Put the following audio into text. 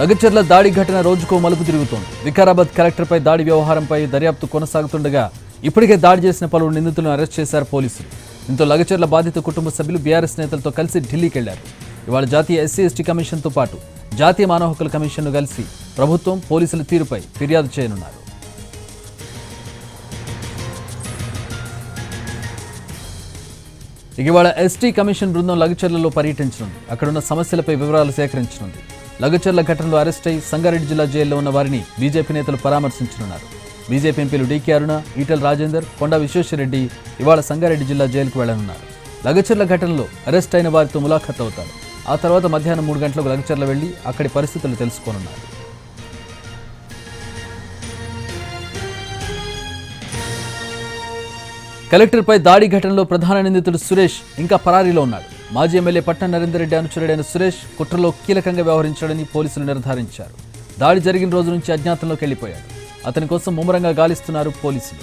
లగచర్ల దాడి ఘటన రోజుకో మలుపు తిరుగుతోంది. వికారాబాద్ కలెక్టర్పై దాడి వ్యవహారంపై దర్యాప్తు కొనసాగుతుండగా ఇప్పటికే దాడి చేసిన పలువురు నిందితులను అరెస్ట్ చేశారు పోలీసులు. దీంతో లగచర్ల బాధిత కుటుంబ సభ్యులు బీఆర్ఎస్ నేతలతో కలిసి ఢిల్లీకి వెళ్ళారు ఇవాళ జాతీయ ఎస్సీ ఎస్టీ కమిషన్తో పాటు జాతీయ మానవ హక్కుల కమిషన్ను కలిసి ప్రభుత్వం పోలీసుల తీరుపై ఫిర్యాదు చేయనున్నారు. ఇక ఇవాళ ఎస్టీ కమిషన్ బృందం లగచర్లలో పర్యటించనుంది. అక్కడున్న సమస్యలపై వివరాలు సేకరించనుంది. లగచర్ల ఘటనలో అరెస్ట్ అయి సంగారెడ్డి జిల్లా జైల్లో ఉన్న వారిని బీజేపీ నేతలు పరామర్శించనున్నారు. బీజేపీ ఎంపీలు డీకే అరుణ ఈటల రాజేందర్ కొండా విశ్వేశ్వరరెడ్డి ఇవాళ సంగారెడ్డి జిల్లా జైలుకు వెళ్ళనున్నారు. లగచర్ల ఘటనలో అరెస్ట్ అయిన వారితో ములాఖత్ అవుతారు. ఆ తర్వాత మధ్యాహ్నం మూడు గంటలకు లగచర్ల వెళ్ళి అక్కడి పరిస్థితులు తెలుసుకోనున్నారు. కలెక్టర్పై దాడి ఘటనలో ప్రధాన నిందితుడు సురేష్ ఇంకా పరారీలో ఉన్నాడు. మాజీ ఎమ్మెల్యే పట్నం నరేందర్ రెడ్డి అనుచరుడైన సురేష్ కుట్రలో కీలకంగా వ్యవహరించాడని పోలీసులు నిర్ధారించారు. దాడి జరిగిన రోజు నుంచి అజ్ఞాతంలోకి వెళ్ళిపోయాడు అతని కోసం ముమ్మరంగా గాలిస్తున్నారు పోలీసులు.